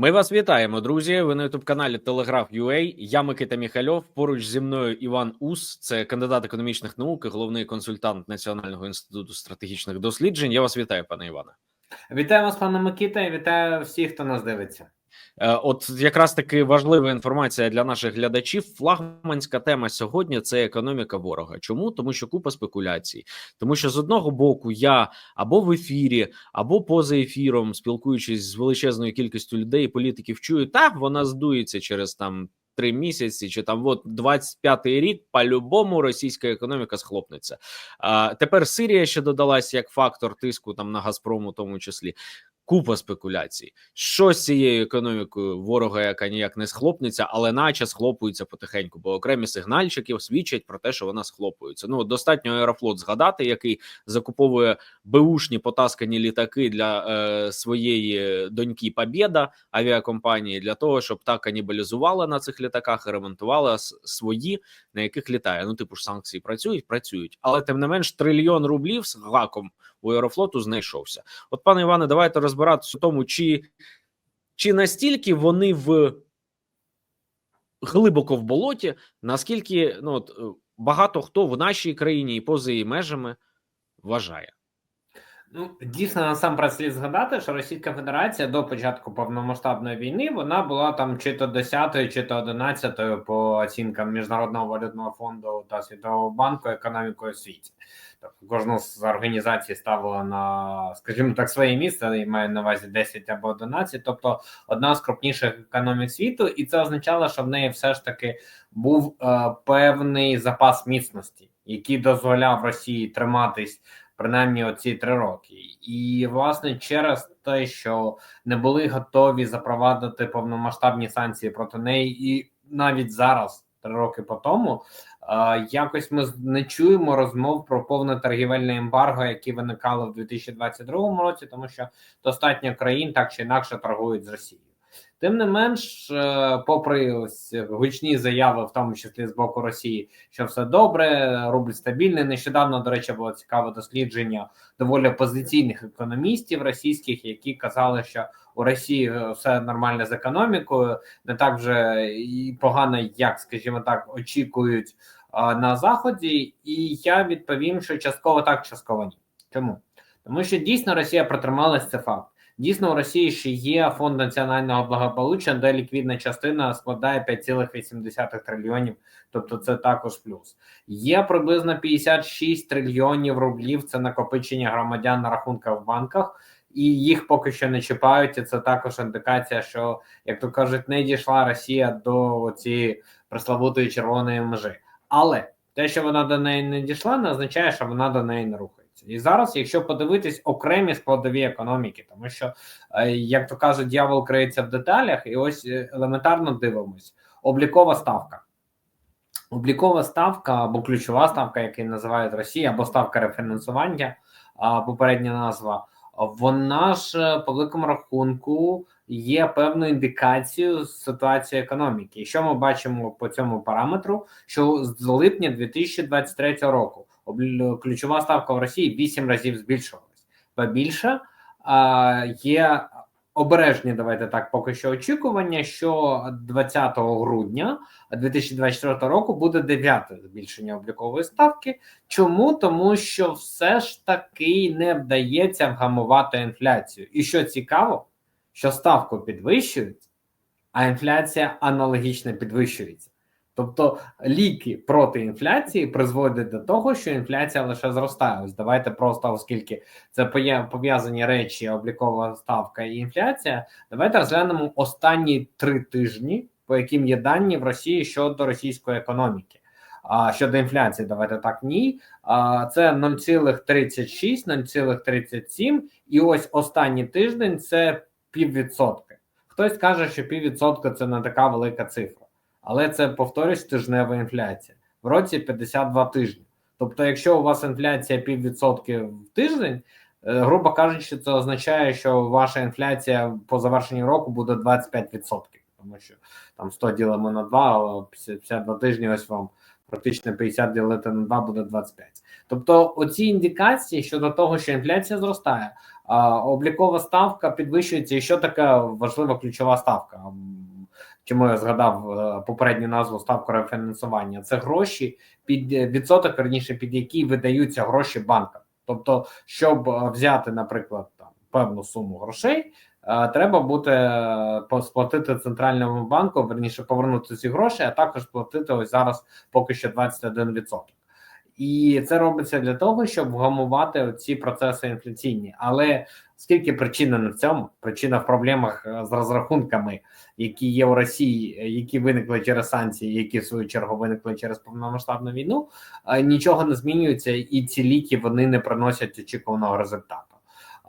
Ми вас вітаємо, друзі. Ви на ютуб каналі Телеграф UA. Я Микита Міхальов. Поруч зі мною Іван Ус, це кандидат економічних наук, і головний консультант Національного інституту стратегічних досліджень. Я вас вітаю, пане Іване. Вітаю вас, пане Микита, і вітаю всіх, хто нас дивиться. Е, От якраз таки важлива інформація для наших глядачів. Флагманська тема сьогодні це економіка ворога. Чому? Тому що купа спекуляцій. Тому що з одного боку я або в ефірі, або поза ефіром, спілкуючись з величезною кількістю людей, політиків, чую, так вона здується через там. Три місяці, чи там от 25-й рік по-любому російська економіка схлопнеться. А тепер Сирія ще додалась як фактор тиску там на Газпром, у тому числі. Купа спекуляцій. Що з цією економікою ворога, яка ніяк не схлопнеться, але наче схлопується потихеньку, бо окремі сигнальчики свідчать про те, що вона схлопується. Ну достатньо аерофлот згадати, який закуповує беушні потаскані літаки для е, своєї доньки Побєда авіакомпанії для того, щоб та канібалізувала на цих літаках і ремонтувала свої, на яких літає. Ну, типу ж санкції працюють, працюють, але тим не менш трильйон рублів з гаком у аерофлоту знайшовся. От, пане Іване, давайте розбиратися в тому, чи, чи настільки вони в глибоко в болоті, наскільки ну от багато хто в нашій країні і поза її межами вважає. Ну дійсно насамперед слід згадати, що Російська Федерація до початку повномасштабної війни вона була там чи то 10 чи то 11 по оцінкам міжнародного валютного фонду та світового банку економікою світі. Тобто кожну з організацій ставила на, скажімо так, своє місце, і маю на увазі 10 або 11, тобто одна з крупніших економік світу, і це означало, що в неї все ж таки був е, певний запас міцності, який дозволяв Росії триматись принаймні оці три роки, і власне через те, що не були готові запровадити повномасштабні санкції проти неї, і навіть зараз, три роки по тому, е, якось ми не чуємо розмов про повне торгівельне ембарго, які виникали в 2022 році, тому що достатньо країн так чи інакше торгують з Росією. Тим не менш, е, попри ось гучні заяви, в тому числі з боку Росії, що все добре, рубль стабільний. Нещодавно, до речі, було цікаве дослідження доволі опозиційних економістів російських, які казали, що у Росії е, все нормально з економікою, не так вже і погано, як скажімо так, очікують а, на заході. І я відповім, що частково так, частково ні. Чому? Тому що дійсно Росія протрималась це факт. Дійсно, у Росії ще є фонд національного благополуччя, де ліквідна частина складає 5,8 трильйонів, тобто це також плюс. Є приблизно 56 трильйонів рублів. Це накопичення громадян на рахунках в банках, і їх поки що не чіпають. І це також індикація, що як то кажуть, не дійшла Росія до цієї пресловутої червоної межі. Але те, що вона до неї не дійшла, не означає, що вона до неї не рухається. І зараз, якщо подивитись окремі складові економіки, тому що, е, як то кажуть, дьявол криється в деталях, і ось е, елементарно дивимось: облікова ставка. Облікова ставка або ключова ставка, як називають Росія, або ставка рефінансування, попередня назва. Вона ж е, по великому рахунку є певною індикацією ситуації економіки. І що ми бачимо по цьому параметру? Що з липня 2023 року ключова ставка в Росії 8 разів збільшувалась. Побільше а, є обережні, давайте так, поки що очікування, що 20 грудня 2024 року буде дев'яте збільшення облікової ставки. Чому? Тому що все ж таки не вдається вгамувати інфляцію. І що цікаво, що ставку підвищують, а інфляція аналогічно підвищується. Тобто ліки проти інфляції призводять до того, що інфляція лише зростає. Ось давайте просто, оскільки це пов'язані речі, облікова ставка і інфляція. Давайте розглянемо останні три тижні, по яким є дані в Росії щодо російської економіки. А щодо інфляції, давайте так ні. А це 0,36, 0,37, і ось останній тиждень це піввідсотки. Хтось каже, що піввідсотка це не така велика цифра, але це повторюсь тижнева інфляція в році 52 тижні. Тобто, якщо у вас інфляція піввідсотки в тиждень, е, грубо кажучи, це означає, що ваша інфляція по завершенні року буде 25%, тому що там 100 ділимо на 2, а 52 тижні ось вам практично 50 ділити на 2 буде 25. Тобто, оці індикації щодо того, що інфляція зростає, а, облікова ставка підвищується. І що таке важлива ключова ставка? Чому я згадав е, попередню назву ставку рефінансування? Це гроші під е, відсоток, верніше, під які видаються гроші банкам. Тобто, щоб е, взяти, наприклад, там певну суму грошей, треба буде сплатити центральному банку, верніше повернути ці гроші, а також платити ось зараз поки що 21%. І це робиться для того, щоб вгамувати ці процеси інфляційні. Але скільки причина в цьому? Причина в проблемах е, з розрахунками, які є у Росії, е, які виникли через санкції, які в свою чергу виникли через повномасштабну війну. е, Нічого не змінюється, і ці ліки вони не приносять очікуваного результату.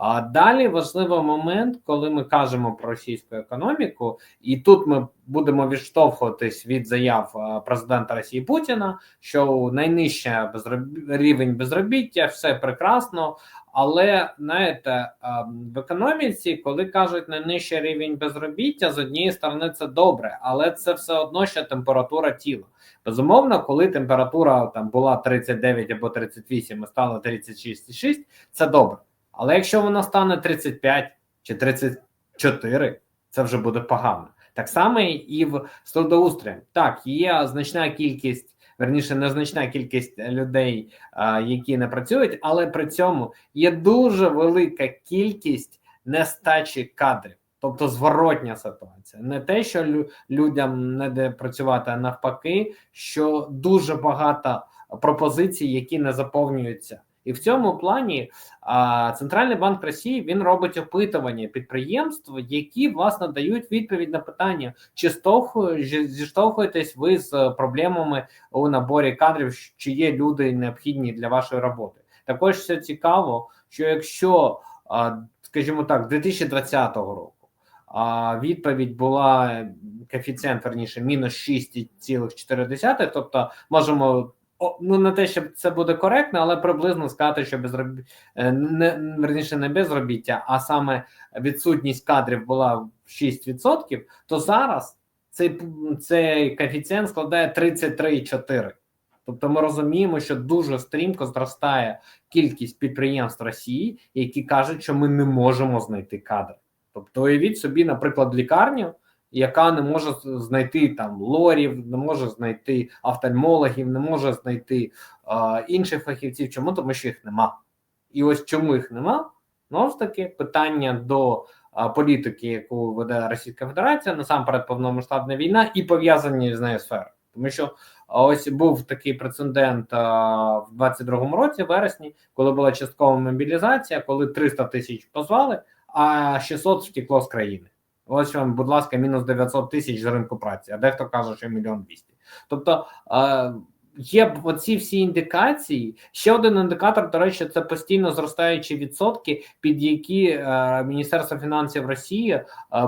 А далі важливий момент, коли ми кажемо про російську економіку, і тут ми будемо відштовхуватись від заяв е, президента Росії Путіна, що найнижча рівень безробіття, все прекрасно. Але знаєте, е, в економіці, коли кажуть найнижчий рівень безробіття, з однієї сторони це добре, але це все одно ще температура тіла. Безумовно, коли температура там була 39 або 38 і стала 36,6, це добре. Але якщо вона стане 35 чи 34, це вже буде погано. Так само і в з. Так, є значна кількість, верніше, незначна кількість людей, які не працюють, але при цьому є дуже велика кількість нестачі кадрів. Тобто зворотня ситуація, не те, що лю- людям не де працювати, а навпаки, що дуже багато пропозицій, які не заповнюються. І в цьому плані а, Центральний банк Росії він робить опитування підприємств, які власне дають відповідь на питання, чи зіштовхуєтесь ви з проблемами у наборі кадрів, чи є люди необхідні для вашої роботи. Також все цікаво, що якщо, а, скажімо так, 2020 року а відповідь була коефіцієнт, верніше, мінус 6,4, тобто можемо ну не те, щоб це буде коректно, але приблизно сказати, що безробі... е, не верніше не безробіття, а саме відсутність кадрів була 6%, то зараз цей, цей коефіцієнт складає 33,4. Тобто ми розуміємо, що дуже стрімко зростає кількість підприємств Росії, які кажуть, що ми не можемо знайти кадри. Тобто, уявіть собі, наприклад, лікарню, яка не може знайти там лорів, не може знайти офтальмологів, не може знайти е, інших фахівців. Чому? Тому що їх нема. І ось чому їх нема? Знову ж таки, питання до е, політики, яку веде Російська Федерація, насамперед повномасштабна війна і пов'язані з нею сфери. Тому що ось був такий прецедент а, в 22-му році, вересні, коли була часткова мобілізація, коли 300 тисяч позвали, а 600 втекло з країни. Ось вам, будь ласка, мінус 900 тисяч з ринку праці, а дехто каже, що мільйон двісті. Тобто е, є оці всі індикації. Ще один індикатор, до речі, це постійно зростаючі відсотки, під які е, Міністерство фінансів Росії е,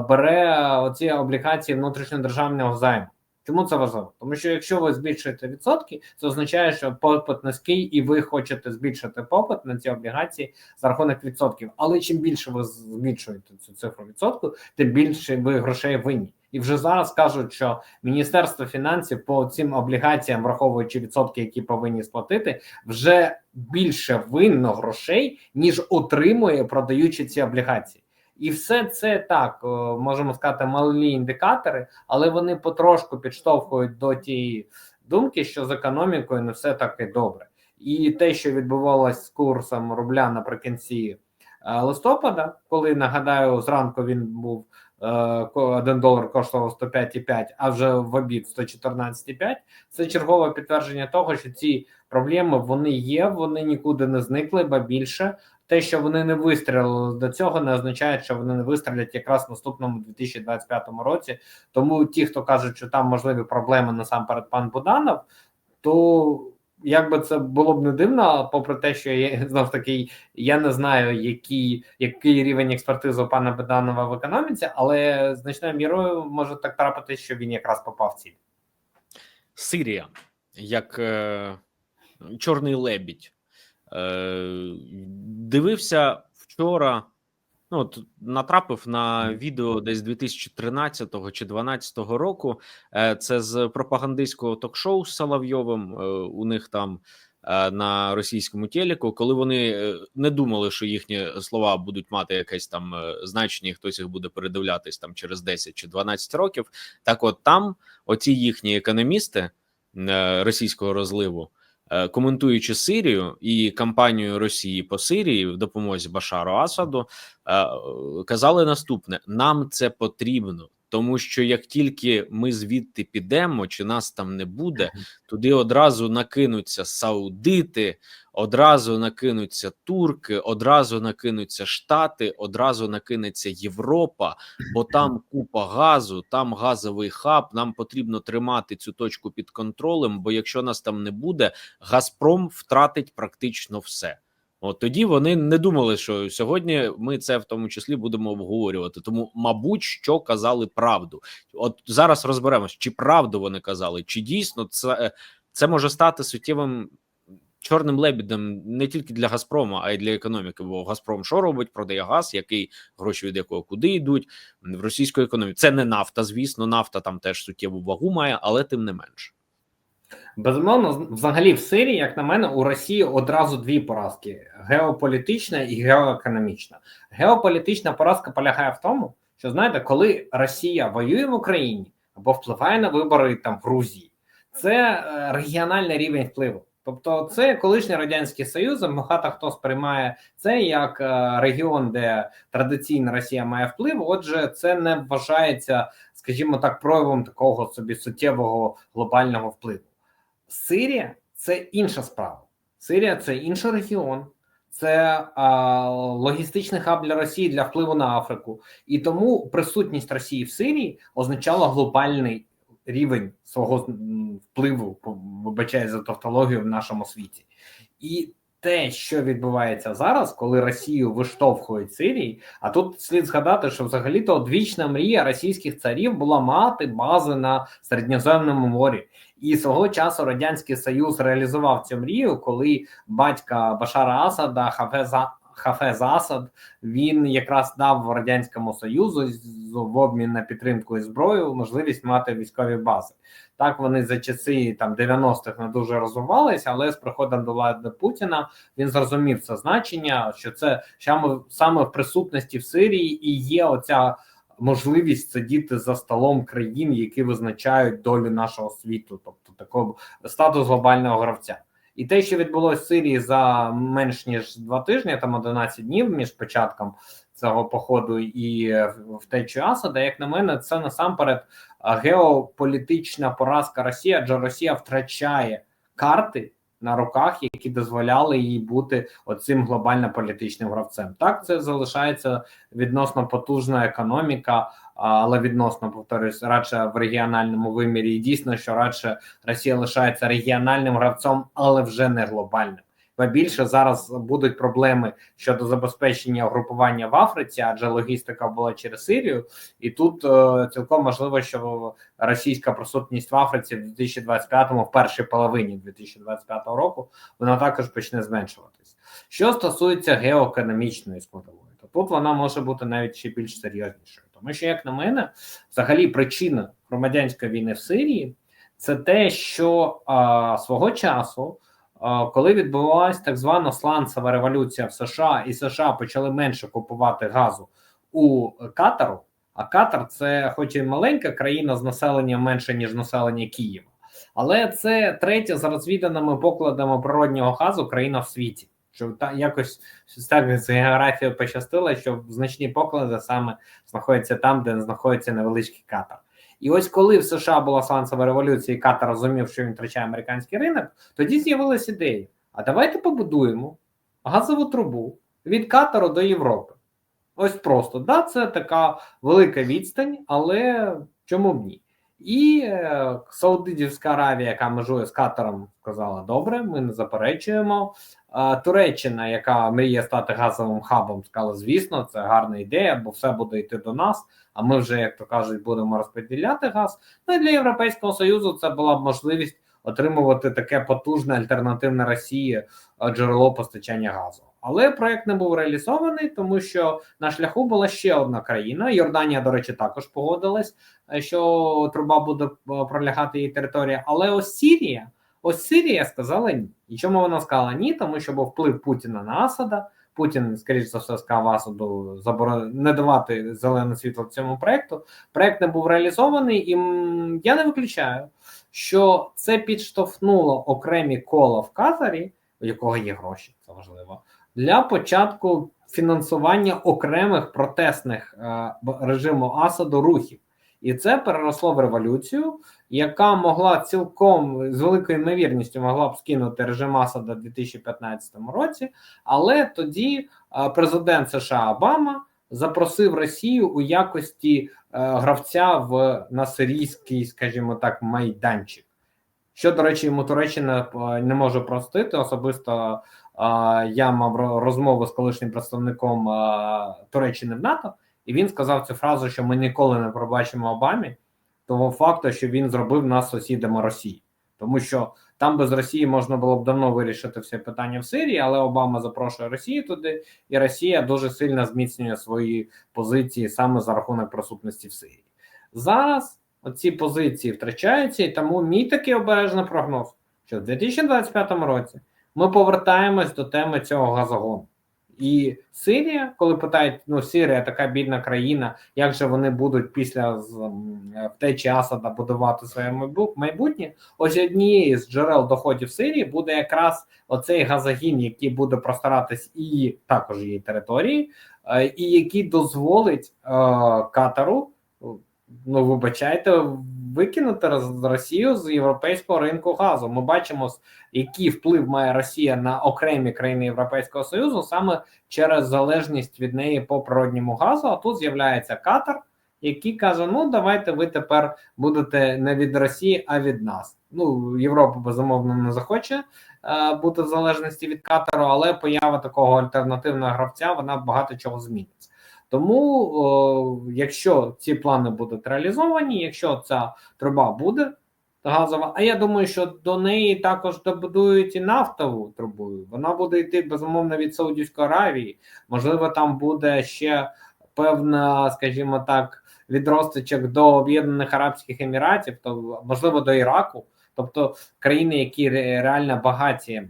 бере оці облігації внутрішньодержавного займу. Чому це важливо? Тому що якщо ви збільшуєте відсотки, це означає, що попит низький, і ви хочете збільшити попит на ці облігації за рахунок відсотків. Але чим більше ви збільшуєте цю цифру відсотку, тим більше ви грошей винні. І вже зараз кажуть, що Міністерство фінансів по цим облігаціям, враховуючи відсотки, які повинні сплатити, вже більше винно грошей, ніж отримує, продаючи ці облігації. І все це так можемо сказати, малі індикатори, але вони потрошку підштовхують до тієї думки, що з економікою не все так і добре. І те, що відбувалось з курсом рубля наприкінці е, листопада, коли нагадаю, зранку він був е, 1 долар коштував 105,5, а вже в обід 114,5, Це чергове підтвердження того, що ці проблеми вони є, вони нікуди не зникли, ба більше те, що вони не вистрілили до цього, не означає, що вони не вистрілять якраз в наступному 2025 році. Тому ті, хто кажуть, що там можливі проблеми насамперед пан Буданов, то як би це було б не дивно, попри те, що я знов таки я не знаю, який який рівень експертизи у пана Буданова в економіці, але значною мірою може так трапити, що він якраз попав в ціль. Сирія як е, чорний лебідь. Е, дивився вчора. Ну, от, натрапив на відео десь 2013 чи 2012 року. Е, це з пропагандистського ток-шоу з Соловйовим. Е, у них там на російському телеку, коли вони не думали, що їхні слова будуть мати якесь там значення, і хтось їх буде передивлятись там через 10 чи 12 років. Так, от там оці їхні економісти російського розливу. Е, Коментуючи Сирію і кампанію Росії по Сирії в допомозі Башару Асаду, е, казали наступне: нам це потрібно, тому що як тільки ми звідти підемо, чи нас там не буде, туди одразу накинуться саудити, одразу накинуться турки, одразу накинуться Штати, одразу накинеться Європа, бо там купа газу, там газовий хаб. Нам потрібно тримати цю точку під контролем. Бо якщо нас там не буде, Газпром втратить практично все. От тоді вони не думали, що сьогодні ми це в тому числі будемо обговорювати. Тому, мабуть, що казали правду. От зараз розберемось, чи правду вони казали, чи дійсно це, це може стати суттєвим чорним лебідем не тільки для Газпрому, а й для економіки. Бо Газпром що робить? Продає газ, який гроші від якого куди йдуть в російську економіку. Це не нафта, звісно, нафта там теж суттєву вагу має, але тим не менше. Безумовно, взагалі в Сирії, як на мене, у Росії одразу дві поразки: геополітична і геоекономічна. Геополітична поразка полягає в тому, що знаєте, коли Росія воює в Україні або впливає на вибори там в Грузії, це е, регіональний рівень впливу. Тобто, це колишній радянський союз. Багато хто сприймає це як е, регіон, де традиційно Росія має вплив. Отже, це не вважається, скажімо так, проявом такого собі суттєвого глобального впливу. Сирія це інша справа. Сирія це інший регіон, це а, логістичний хаб для Росії для впливу на Африку, і тому присутність Росії в Сирії означала глобальний рівень свого впливу, вибачаю за тавтологію в нашому світі. І те, що відбувається зараз, коли Росію виштовхують Сирії, а тут слід згадати, що взагалі-то одвічна мрія російських царів була мати бази на Середньоземному морі. І свого часу радянський союз реалізував цю мрію, коли батька Башара Асада Хафеза. Хафез Асад він якраз дав радянському союзу в обмін на підтримку і зброю можливість мати військові бази. Так вони за часи там 90-х не дуже розвивалися, але з приходом до влади Путіна він зрозумів це значення, що це саме в присутності в Сирії і є оця можливість сидіти за столом країн, які визначають долю нашого світу, тобто такого статус глобального гравця. І те, що відбулося в Сирії за менш ніж два тижні, там 11 днів між початком цього походу і е, втечею Асада, як на мене, це насамперед геополітична поразка Росії, адже Росія втрачає карти на руках, які дозволяли їй бути оцим глобально-політичним гравцем. Так, це залишається відносно потужна економіка, але відносно повторюсь, радше в регіональному вимірі. І дійсно, що радше Росія лишається регіональним гравцем, але вже не глобальним. Ба більше зараз будуть проблеми щодо забезпечення угрупування в Африці, адже логістика була через Сирію, і тут е, цілком можливо, що російська присутність в Африці в 2025-му, в першій половині 2025 року, вона також почне зменшуватись. Що стосується геоекономічної складової, то тут вона може бути навіть ще більш серйознішою, тому що, як на мене, взагалі причина громадянської війни в Сирії це те, що а, свого часу. А, Коли відбувалася так звана сланцева революція в США, і США почали менше купувати газу у Катару, а Катар це, хоч і маленька країна з населенням менше ніж населення Києва, але це третя за розвіданими покладами природнього газу країна в світі. Що та якось так з географією пощастило, що значні поклади саме знаходяться там, де знаходиться невеличкий Катар. І ось коли в США була сланцева революція, і Катар розумів, що він втрачає американський ринок, тоді з'явилася ідея: а давайте побудуємо газову трубу від Катару до Європи. Ось просто да, це така велика відстань, але чому б ні? І е, Саудитівська Аравія, яка межує з Катаром, сказала: добре, ми не заперечуємо. Туреччина, яка мріє стати газовим хабом, сказала: звісно, це гарна ідея, бо все буде йти до нас. А ми вже, як то кажуть, будемо розподіляти газ. Ну і для Європейського союзу це була б можливість отримувати таке потужне альтернативне Росії е, джерело постачання газу. Але проект не був реалізований, тому що на шляху була ще одна країна. Йорданія, до речі, також погодилась, е, що труба буде е, пролягати її територія. Але ось Сірія Ось Сирія сказала ні. І чому вона сказала ні? Тому що був вплив Путіна на Асада. Путін, скоріш за все, сказав Асаду заборо... не давати зелене світло цьому проекту. Проект не був реалізований, і я не виключаю, що це підштовхнуло окремі кола в Катарі, у якого є гроші, це важливо, для початку фінансування окремих протестних е, режиму Асаду рухів. І це переросло в революцію, яка могла цілком з великою ймовірністю могла б скинути режим Асада в 2015 році. Але тоді е, президент США Обама запросив Росію у якості е, гравця в на сирійський, скажімо так, майданчик. Що, до речі, йому Туреччина е, не може простити. Особисто я мав розмову з колишнім представником Туреччини в НАТО, і він сказав цю фразу, що ми ніколи не пробачимо Обамі того факту, що він зробив нас сусідами Росії, тому що там без Росії можна було б давно вирішити все питання в Сирії, але Обама запрошує Росію туди, і Росія дуже сильно зміцнює свої позиції саме за рахунок присутності в Сирії. Зараз ці позиції втрачаються, і тому мій такий обережний прогноз, що в 2025 році ми повертаємось до теми цього газогону. І Сирія, коли питають, ну Сирія така бідна країна, як же вони будуть після втечі Асада будувати своє майбутнє? Ось однією з джерел доходів Сирії буде якраз оцей газогін, який буде простиратись і також її території, е, і який дозволить е, Катару, ну вибачайте, викинути Росію з європейського ринку газу. Ми бачимо, який вплив має Росія на окремі країни Європейського Союзу саме через залежність від неї по природньому газу. А тут з'являється Катар, який каже: Ну давайте ви тепер будете не від Росії, а від нас. Ну Європа безумовно не захоче е, бути в залежності від Катару, але поява такого альтернативного гравця вона багато чого змінить. Тому, о, якщо ці плани будуть реалізовані, якщо ця труба буде газова, а я думаю, що до неї також добудують і нафтову трубу. Вона буде йти безумовно від Саудівської Аравії. Можливо, там буде ще певна, скажімо так, відросточок до Об'єднаних Арабських Еміратів, то можливо до Іраку. Тобто країни, які реально багаті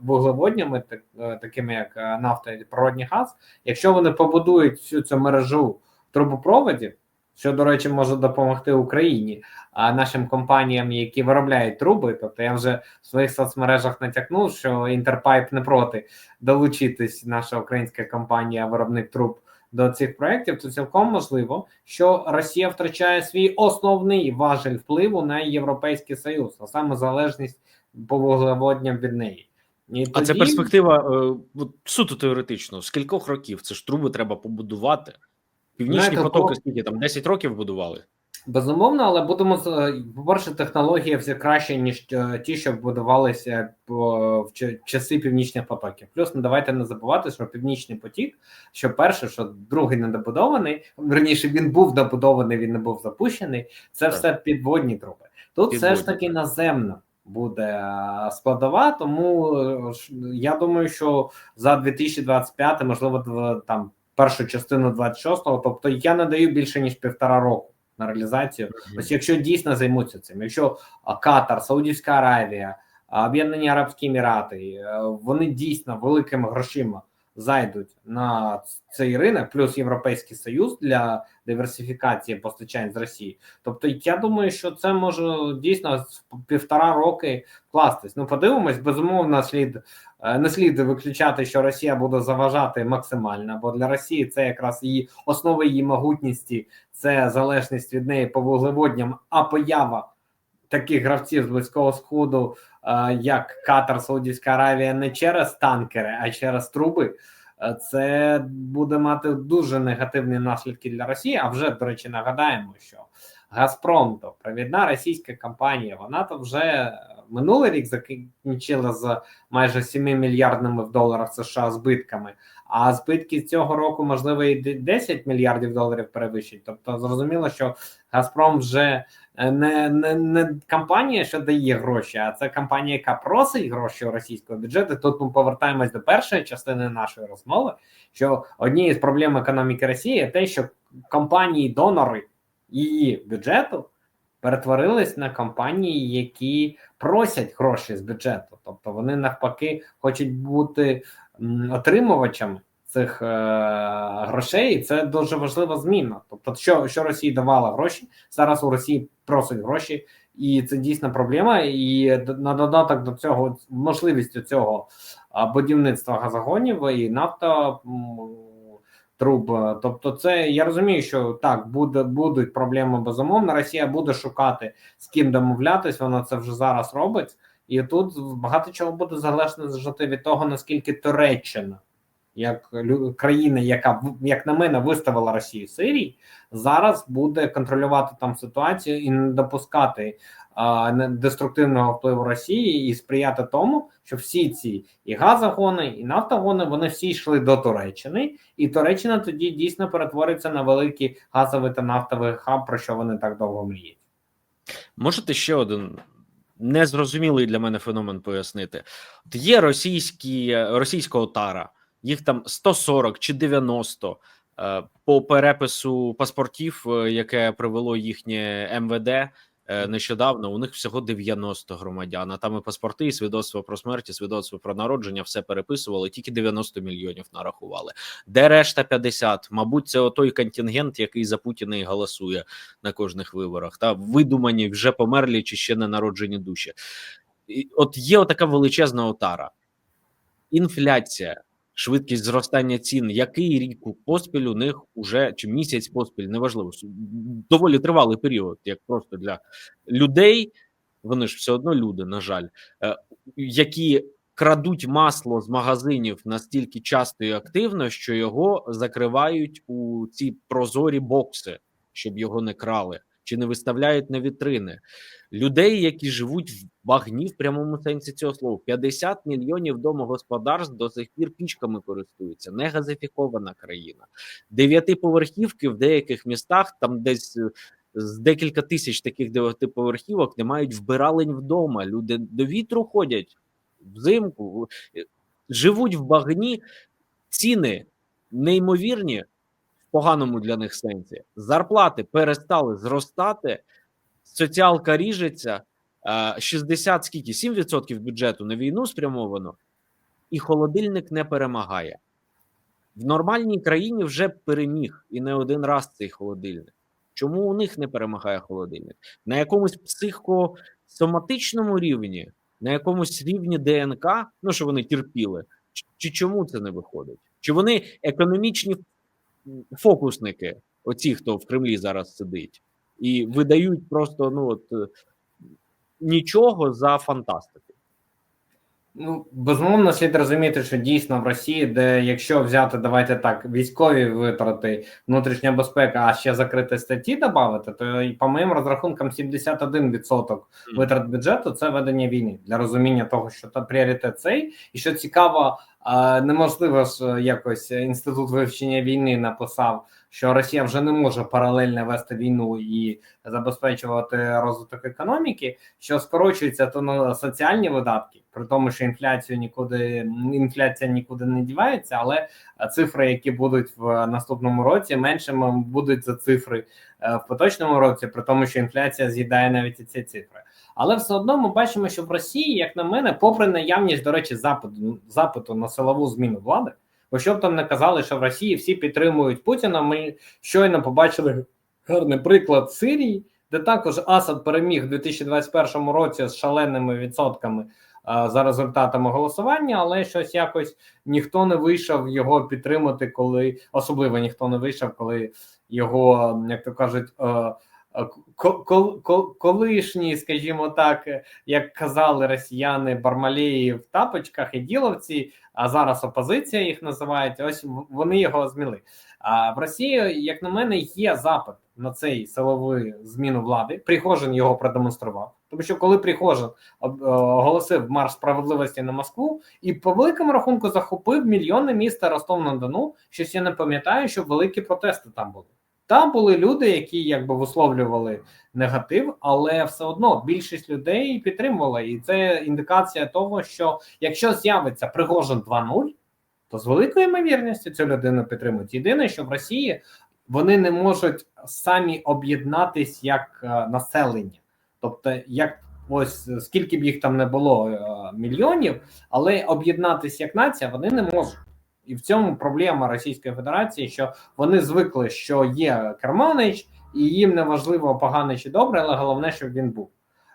вуглеводнями, так, е, такими як е, нафта і природний газ, якщо вони побудують всю цю мережу трубопроводів, що, до речі, може допомогти Україні, а нашим компаніям, які виробляють труби, тобто я вже в своїх соцмережах натякнув, що Інтерпайп не проти долучитись, наша українська компанія, виробник труб до цих проєктів, то цілком можливо, що Росія втрачає свій основний важель впливу на Європейський Союз, а саме залежність по вуглеводням від неї. І А це перспектива е, суто теоретично. З кількох років це ж труби треба побудувати. Північні Знаєте, потоки то- скільки там 10 років будували. Безумовно, але будемо з- по-перше, технологія все краще, ніж е, ті, що будувалися в часи північних потоків. Плюс ну, давайте не забувати, що північний потік, що перше, що другий недобудований, верніше він був добудований, він не був запущений. Це Так. все підводні труби. Тут все ж таки наземна буде е, складова. Тому е, я думаю, що за 2025, можливо, там першу частину 26-го, тобто я не даю більше ніж півтора року на реалізацію. Ось якщо дійсно займуться цим, якщо Катар, Саудівська Аравія, Об'єднані Арабські Емірати, е, вони дійсно великими грошима зайдуть на цей ринок, плюс Європейський Союз для диверсифікації постачань з Росії. Тобто, я думаю, що це може дійсно півтора роки вкластись. Ну, подивимось, безумовно, слід е, не слід виключати, що Росія буде заважати максимально, бо для Росії це якраз її основа її могутності, це залежність від неї по вуглеводням, а поява таких гравців з близького сходу, як Катар, Саудівська Аравія, не через танкери, а через труби. е, Це буде мати дуже негативні наслідки для Росії. А вже до речі, нагадаємо, що Газпром, то провідна російська компанія, вона то вже минулий рік закінчила з майже 7 мільярдними в доларах США збитками. А збитки цього року можливо і 10 мільярдів доларів перевищить. Тобто зрозуміло, що Газпром вже е, не, не, не компанія, що дає гроші, а це компанія, яка просить гроші у російського бюджету. Тут ми повертаємось до першої частини нашої розмови. Що однією з проблем економіки Росії є те, що компанії-донори її бюджету перетворились на компанії, які просять гроші з бюджету, тобто вони навпаки хочуть бути м, отримувачами цих е, грошей, і це дуже важлива зміна. Тобто, що, що Росії давала гроші, зараз у Росії просить гроші, і це дійсно проблема. І на додаток до цього можливістю цього будівництва газогонів і нафто. Труб, тобто, це я розумію, що так буде будуть проблеми безумовно. Росія буде шукати з ким домовлятись. Вона це вже зараз робить, і тут багато чого буде залежати від того, наскільки Туреччина, як країна, яка як на мене виставила Росію Сирії, зараз буде контролювати там ситуацію і не допускати деструктивного впливу Росії і сприяти тому, що всі ці і газогони, і нафтогони вони всі йшли до Туреччини, і Туреччина тоді дійсно перетвориться на великий газовий та нафтовий хаб, про що вони так довго мріють. Можете ще один незрозумілий для мене феномен пояснити? От є російські російського тара, їх там 140 чи 90 е, по перепису паспортів, е, яке привело їхнє МВД. Е, Нещодавно у них всього 90 громадян. А там і паспорти, і свідоцтво про смерть, і свідоцтво про народження, все переписували, тільки 90 мільйонів нарахували. Де решта 50? Мабуть, це той контингент, який за Путіна і голосує на кожних виборах, та видумані вже померлі чи ще не народжені душі. І От є отака величезна отара, інфляція, швидкість зростання цін. Який рік поспіль у них уже чи місяць поспіль, неважливо, доволі тривалий період, як просто для людей. Вони ж все одно люди, на жаль, е, які крадуть масло з магазинів настільки часто і активно, що його закривають у ці прозорі бокси, щоб його не крали, чи не виставляють на вітрини. Людей, які живуть в багні в прямому сенсі цього слова, 50 мільйонів домогосподарств до сих пір пічками користуються. Не газифікована країна. Дев'ятиповерхівки в деяких містах, там десь е, з декілька тисяч таких дев'ятиповерхівок не мають вбиралень вдома. Люди до вітру ходять взимку, е, живуть в багні, ціни неймовірні поганому для них сенсі. Зарплати перестали зростати, соціалка ріжеться. е, 60 скільки? 7% бюджету на війну спрямовано, і холодильник не перемагає. В нормальній країні вже переміг і не один раз цей холодильник. Чому у них не перемагає холодильник? На якомусь психосоматичному рівні, на якомусь рівні ДНК, ну що вони терпіли, чи, чому це не виходить? Чи вони економічні фокусники, оці, хто в Кремлі зараз сидить, і видають просто ну от е, нічого за фантастику. Ну, безумовно, слід розуміти, що дійсно в Росії, де якщо взяти, давайте так, військові витрати, внутрішня безпека, а ще закрити статті додати, то по моїм розрахункам 71% витрат бюджету це ведення війни для розуміння того, що та пріоритет цей, і що цікаво, неможливо ж якось інститут вивчення війни написав, що Росія вже не може паралельно вести війну і забезпечувати розвиток економіки, що скорочується то на соціальні видатки, при тому, що інфляцію нікуди інфляція нікуди не дівається, але цифри, які будуть в наступному році, меншими будуть за цифри е, в поточному році, при тому, що інфляція з'їдає навіть ці цифри. Але все одно ми бачимо, що в Росії, як на мене, попри наявність, до речі, запиту запиту на силову зміну влади, бо б там не казали, що в Росії всі підтримують Путіна. Ми щойно побачили гарний приклад Сирії, де також Асад переміг у 2021 році з шаленими відсотками за результатами голосування, але щось якось ніхто не вийшов його підтримати, коли особливо ніхто не вийшов, коли його, як то кажуть, ко- кол- кол- колишні, скажімо так, як казали росіяни, Бармалеї в тапочках і діловці, а зараз опозиція їх називають. Ось вони його зміли. А в Росії, як на мене, є запит на цей силовий зміну влади. Пригожин його продемонстрував. Тому що коли Пригожин е, оголосив марш справедливості на Москву і по великому рахунку захопив мільйони міста Ростов-на-Дону, щось я не пам'ятаю, що великі протести там були. Там були люди, які якби висловлювали негатив, але все одно більшість людей підтримувала, і це індикація того, що якщо з'явиться Пригожин 2.0, то з великою ймовірністю цю людину підтримують. Єдине, що в Росії вони не можуть самі об'єднатись як е, населення. Тобто, як ось е, скільки б їх там не було е, мільйонів, але об'єднатись як нація вони не можуть. І в цьому проблема Російської Федерації, що вони звикли, що є Керманич, і їм не важливо погане чи добре, але головне, щоб він був.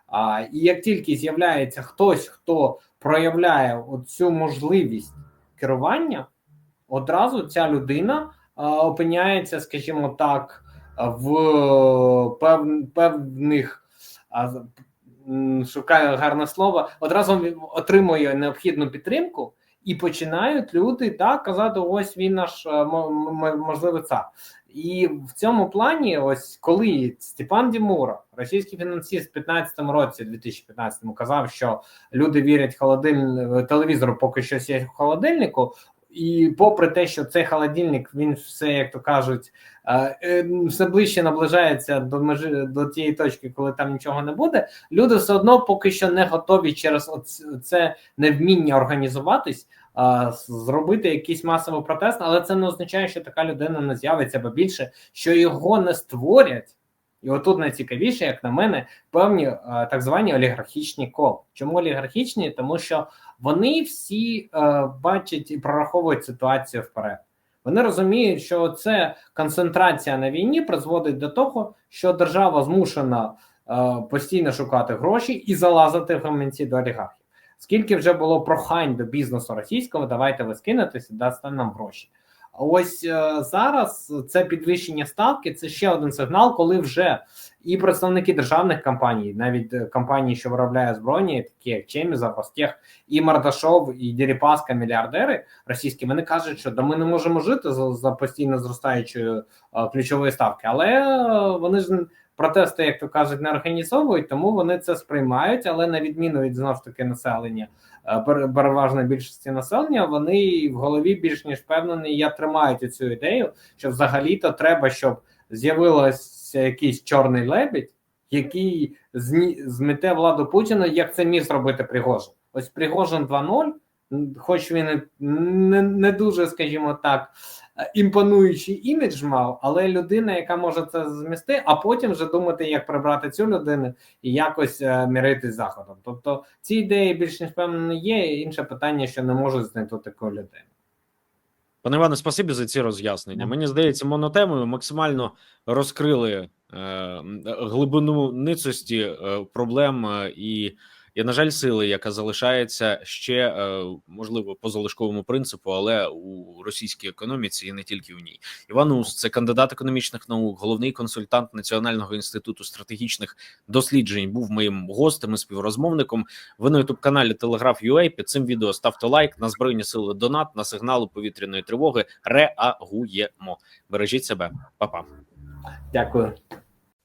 А, і як тільки з'являється хтось, хто проявляє цю можливість керування, одразу ця людина а, опиняється, скажімо так, в пев, певних а, шукаю гарне слово, одразу отримує необхідну підтримку. І починають люди так казати: ось він наш е, можливий цар. І в цьому плані, ось коли Степан Дімура, російський фінансист, в 15-му році, 2015-му, казав, що люди вірять холодильнику телевізору, поки щось є в холодильнику. І попри те, що цей холодильник, він все, як то кажуть, е, е, все ближче наближається до межі до тієї точки, коли там нічого не буде. Люди все одно поки що не готові через це невміння організуватись, зробити якийсь масовий протест, але це не означає, що така людина не з'явиться, бо більше що його не створять. І отут найцікавіше, як на мене, певні е, так звані олігархічні кола. Чому олігархічні? Тому що вони всі е, бачать і прораховують ситуацію вперед. Вони розуміють, що це концентрація на війні призводить до того, що держава змушена е, постійно шукати гроші і залазити в гаманці до олігархів. Скільки вже було прохань до бізнесу російського, давайте ви скинетеся, дасте нам гроші. Ось е, зараз це підвищення ставки. Це ще один сигнал, коли вже і представники державних компаній, навіть е, компанії, що виробляє збройні, такі як Чеміза, Ростех, і Мардашов, і Дерипаска, мільярдери російські, вони кажуть, що да ми не можемо жити за, за постійно зростаючою е, ключової ставки, але е, вони ж протести, як то кажуть, не організовують, тому вони це сприймають, але на відміну від знов таки населення, е, переважної більшості населення, вони в голові більш ніж впевнені, я тримають цю ідею, що взагалі-то треба, щоб з'явилося якийсь чорний лебідь, який змете владу Путіна, як це міг зробити Пригожин. Ось Пригожин 2.0, м, хоч він не, не дуже, скажімо так, імпонуючий імідж мав, але людина, яка може це змісти, а потім вже думати, як прибрати цю людину і якось е, мірити з заходом. Тобто ці ідеї більш ніж впевнено є. Інше питання, що не можуть знайти таку людину. Пане Іване, спасибі за ці роз'яснення. Мені здається, монотемою максимально розкрили е, глибину ницості е, проблем е, і, і, на жаль, сили, яка залишається ще е, можливо по залишковому принципу, але у російській економіці і не тільки в ній. Іван Ус, це кандидат економічних наук, головний консультант Національного інституту стратегічних досліджень. Був моїм гостем і співрозмовником. Ви на ютуб каналі Телеграф UA. Під цим відео ставте лайк на збройні сили. Донат на сигнали повітряної тривоги. Реагуємо. Бережіть себе, Па-па. Дякую.